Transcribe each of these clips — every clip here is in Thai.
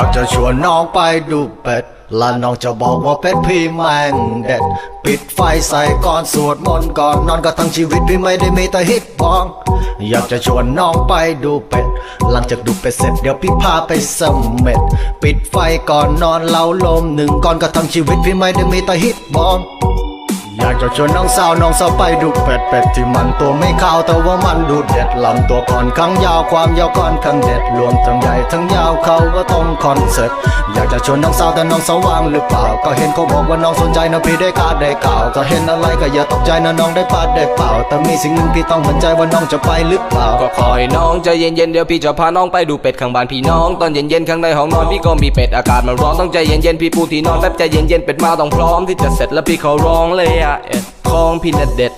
ากจะชวนน้องไปดูเป็ด และน้องจะบอกว่าเป็ดพี่แม่งเด็ด ปิดไฟใส่ก่อนสวดมนต์ก่อนนอนก็ทั้งชีวิตพี่ไม่ได้มีแต่ฮิตบอง อยากจะชวนน้องไปดูเป็ด หลังจากดูเป็ดเสร็จเดี๋ยวพี่พาไปสมเม็ด ปิดไฟก่อนนอนเล้าลมหนึ่งก่อนก็ทั้งชีวิตพี่ไม่ได้มีแต่ฮิตบอง อยากจะชวนน้องสาวน้องสาวไปดูเป็ดเป็ดที่มันตัวไม่ขาวแต่ว่ามันดูเด็ดลำตัวค่อนข้างยาวความยาวค่อนข้างเด็ดรวมทั้งใหญ่ทั้งยาวเขาก็ต้องคอนเสิร์ตอยากจะชวนน้องสาวแต่น้องสาวว่างหรือเปล่า ก็เห็นเขาบอกว่าน้องสนใจนะพี่ได้กาดได้กล่าว ก็เห็นอะไรก็อย่าตกใจนะน้องได้ปาดได้เปล่า แต่มีสิ่งหนึ่งพี่ต้องมั่นใจว่าน้องจะไปหรือเปล่า ก็คอยน้องใจเย็นๆเดี๋ยวพี่จะพาน้องไปดูเป็ดข้างบ้านพี่น้องตอนเย็นๆข้างในห้องนอนพี่ก็มีเป็ดอากาศมันร้อนต้องใจเย็นๆพี่ปูที่นอนแป๊บใจเย็นๆเป็ดมาต้องพร้อมที่จะเสร็จแล้วพี่เขาร้องเลยอะเอ็ดของพี่เน่ะเด็ด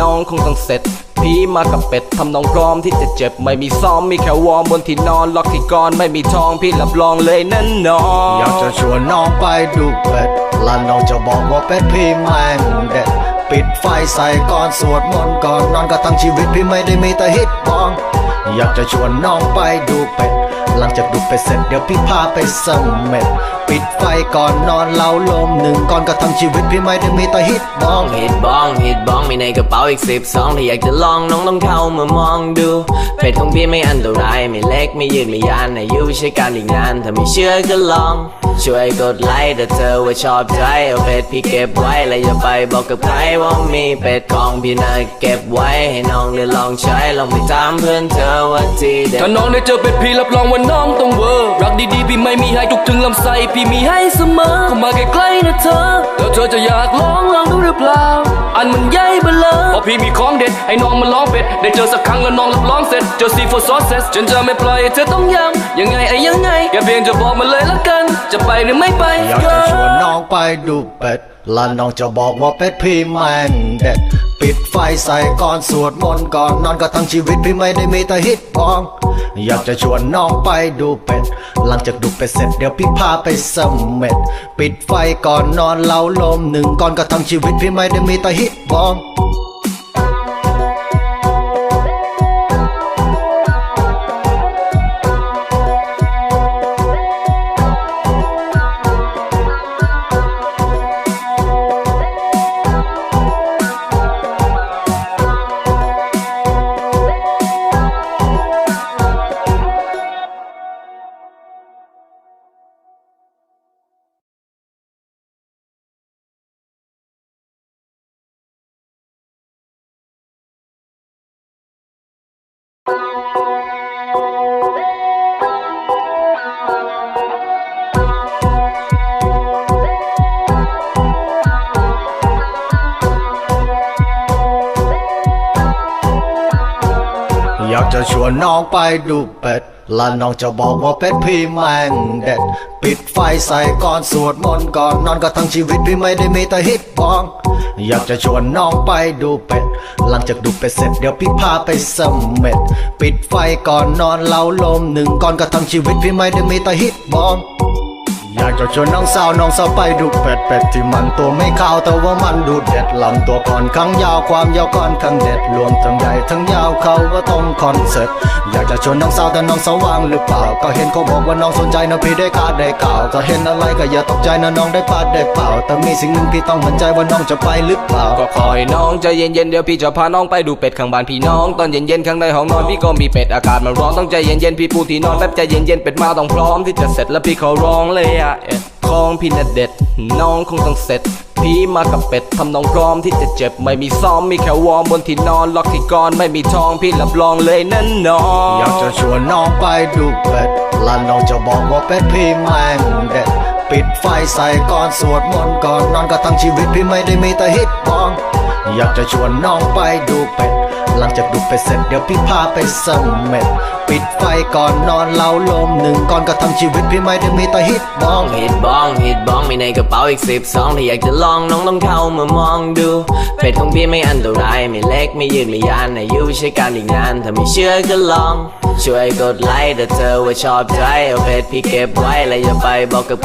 น้องคงต้องเสร็จ พี่มากับเป็ดทำน้องพร้อมที่จะเจ็บ ไม่มีซ้อมมีแค่วอร์มบนที่นอนล็อกที่กอนไม่มีทองพี่รับรองเลยนั่นน้องอยากจะชวนน้องไปดูเป็ดและน้องจะบอกว่าเป็ดพี่แม่งเด็ด ปิดไฟใส่ก่อนสวดมนต์ก่อนนอนก็ทั้งชีวิตพี่ไม่ได้มีแต่ฮิตบอง อยากจะชวนน้องไปดูเป็ด หลังจากดูเป็ดเสร็จเดี๋ยวพี่พาไปเสมเม็ดปิดไฟก่อนนอนเล้าลมหนึ่งก่อนก็ทั้งชีวิตพี่ไม่ได้มีแต่ฮิตบองฮิตบองฮิตบองมีในกระเป๋าอีกสิบสองถ้าอยากจะลองน้องต้องเข้ามามองดูเป็ดของพี่ไม่อันตรายไม่เล็กไม่ยืดไม่ยานอายุใช้การอีกนานถ้าไม่เชื่อก็ลอง ช่วยกดไลค์ถ้าเธอว่าชอบใจเอาเป็ดพี่เก็บไว้และอย่าไปบอกกับใครว่ามีเป็ดของพี่นะเก็บไว้ให้น้องได้ลองใช้ลองไปถามเพื่อนเธอว่าที่เด็ดถ้าน้องได้เจอเป็ดพี่รับรองว่าน้องต้องเวอร์รักดีๆพี่ไม่มีให้ทุกถึงลำไส้พี่มีให้เสมอเข้ามาใกล้ๆนะเธอแล้วเธอจะอยากลองลองดูหรือเปล่า อันมันใหญ่เบลอพราะพี่มีของเด็ดให้น้องมาลองเป็ดได้เจอสักครั้งแล้วน้องรับรองเสร็จเจอซีโฟซอสเซสฉันจะไม่ปล่อยเธอต้องย้ำยังไงไอ้ยังไงแค่เพียงจะบอกมาเลยละกัน จะไปหรือไม่ไปอยากจะชวนน้องไปดูเป็ด และน้องจะบอกว่าเป็ดพี่แม่งเด็ด ปิดไฟใส่ก่อนสวดมนต์ก่อนนอนก็ทั้งชีวิตพี่ไม่ได้มีแต่ฮิตบอง อยากจะชวนน้องไปดูเป็ด หลังจากดูเป็ดเสร็จเดี๋ยวพี่พาไปสมเม็ด ปิดไฟก่อนนอนเล่าลมหนึ่งก่อนก็ทั้งชีวิตพี่ไม่ได้มีแต่ฮิตบอง อยากจะชวนน้องไปดูเป็ด และน้องจะบอกว่าเป็ดพี่แม่งเด็ด ปิดไฟใส่ก่อนสวดมนต์ก่อนนอนก็ทั้งชีวิตพี่ไม่ได้มีแต่ฮิตบอง อยากจะชวนน้องไปดูเป็ด หลังจากดูเป็ดเสร็จเดี๋ยวพี่พาไปสมเม็ด ปิดไฟก่อนนอนเล่าลมหนึ่งก่อนก็ทั้งชีวิตพี่ไม่ได้มีแต่ฮิตบอง กจะชวนน้องสาวน้องสาวไปดูเป็ดเป็ดที่มันตัวไม่ขาวแต่ว่ามันดูเด็ดลำตัวค่อนข้างยาวความยาวค่อนข้างเด็ดรวมทั้งใหญ่ทั้งยาวเขาก็ต้องคอนเสิร์ตอยากจะชวนน้องสาวแต่น้องสาวว่างหรือเปล่า ก็เห็นเขาบอกว่าน้องสนใจนะพี่ได้กาดได้กล่าวก็เห็นอะไรก็อย่าตกใจนะน้องได้ปาดได้เปล่า แต่มีสิ่งหนึ่งพี่ต้องมั่นใจว่าน้องจะไปหรือเปล่าก็คอยน้องใจเย็นๆเดี๋ยวพี่จะพาน้องไปดูเป็ดข้างบ้านพี่น้องตอนเย็นๆข้างในห้องนอนพี่ก็มีเป็ดอากาศมันร้อนต้องใจเย็นๆพี่ปูที่นอนแป๊บใจเย็นๆเป็ดมาต้องพร้อมที่จะเสร็จแล้วพี่เขาร้องเลยอะ ของพี่น่ะเด็ด น้องคงต้องเสร็จพี่มากับเป็ดทำน้องพร้อมที่จะเจ็บ ไม่มีซ้อมมีแค่วอร์มบนที่นอนล็อกที่กอนไม่มีทองพี่รับรองเลยนั่นน้องอยากจะชวนน้องไปดูเป็ดและน้องจะบอกว่าเป็ดพี่แม่งเด็ด ปิดไฟใส่ก่อนสวดมนต์ก่อนนอนก็ทั้งชีวิตพี่ไม่ได้มีแต่ฮิตบองอยากจะชวนน้องไปดูเป็ด หลังจากดูเป็ดเสร็จเดี๋ยวพี่พาไปเสมเม็ดปิดไฟก่อนนอนเล้าลมหนึ่งก่อนก็ทั้งชีวิตพี่ไม่ได้มีแต่ฮิตบองฮิตบองฮิตบองมีในกระเป๋าอีกสิบสองถ้าอยากจะลองน้องต้องเข้ามามองดูเป็ดของพี่ไม่อันตรายไม่เล็กไม่ยืดไม่ยานอายุใช้การอีกนานถ้าไม่เชื่อก็ลอง ช่วยกดไลค์ถ้าเธอว่าชอบใจเอาเป็ดพี่เก็บไว้และอย่าไปบอกกับ